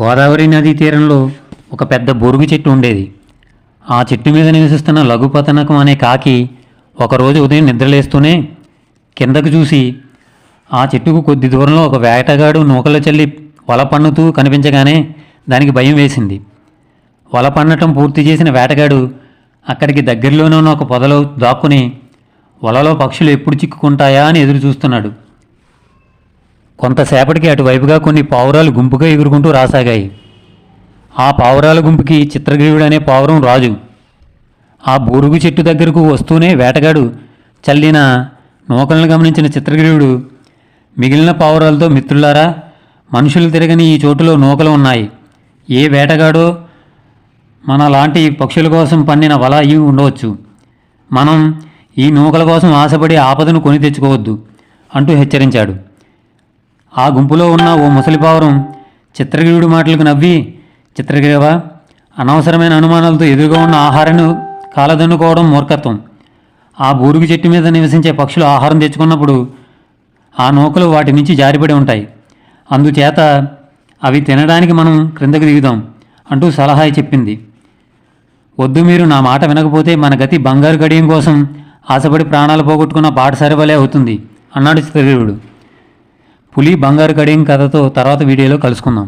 గోదావరి నదీ తీరంలో ఒక పెద్ద బొరుగు చెట్టు ఉండేది. ఆ చెట్టు మీద నివసిస్తున్న లఘుపతనకం అనే కాకి ఒకరోజు ఉదయం నిద్రలేస్తూనే కిందకు చూసి ఆ చెట్టుకు కొద్ది దూరంలో ఒక వేటగాడు నూకలు చల్లి వల పన్నుతూ కనిపించగానే దానికి భయం వేసింది. వల పన్నటం పూర్తి చేసిన వేటగాడు అక్కడికి దగ్గరలోనే ఉన్న ఒక పొదలో దాక్కుని వలలో పక్షులు ఎప్పుడు చిక్కుకుంటాయా అని ఎదురు చూస్తున్నాడు కొంతసేపటికి అటువైపుగా కొన్ని పావురాలు గుంపుగా ఎగురుకుంటూ రాసాగాయి. ఆ పావురాల గుంపుకి చిత్రగ్రీవుడు అనే పావురం రాజు. ఆ బూరుగు చెట్టు దగ్గరకు వస్తూనే వేటగాడు చల్లిన నూకలను గమనించిన చిత్రగ్రీవుడు మిగిలిన పావురాలతో మిత్రులారా మనుషులు తిరగని ఈ చోటులో నూకలు ఉన్నాయి. ఏ వేటగాడో మన లాంటి పక్షుల కోసం పన్నిన వల అయి ఉండవచ్చు. మనం ఈ నూకల కోసం ఆశపడి ఆపదను కొని తెచ్చుకోవద్దు అంటూ హెచ్చరించాడు. ఆ గుంపులో ఉన్న ఓ ముసలి పావురం చిత్రగిరుడి మాటలకు నవ్వి చిత్రగిరవ అనవసరమైన అనుమానాలతో ఎదురుగా ఉన్న ఆహారాన్ని కాలదన్నుకోవడం మూర్ఖత్వం. ఆ బూరుగు చెట్టు మీద నివసించే పక్షులు ఆహారం తెచ్చుకున్నప్పుడు ఆ నూకలు వాటి నుంచి జారిపడి ఉంటాయి. అందుచేత అవి తినడానికి మనం క్రిందకు దిగుదాం అంటూ సలహా చెప్పింది. వద్దు మీరు నా మాట వినకపోతే మన గతి బంగారు గడియం కోసం ఆశపడి ప్రాణాలు పోగొట్టుకున్న పాఠశాల వలె అవుతుంది అన్నాడు చిత్రగిరుడు. పులి బంగారు గడియం కథతో తర్వాత వీడియోలో కలుసుకుందాం.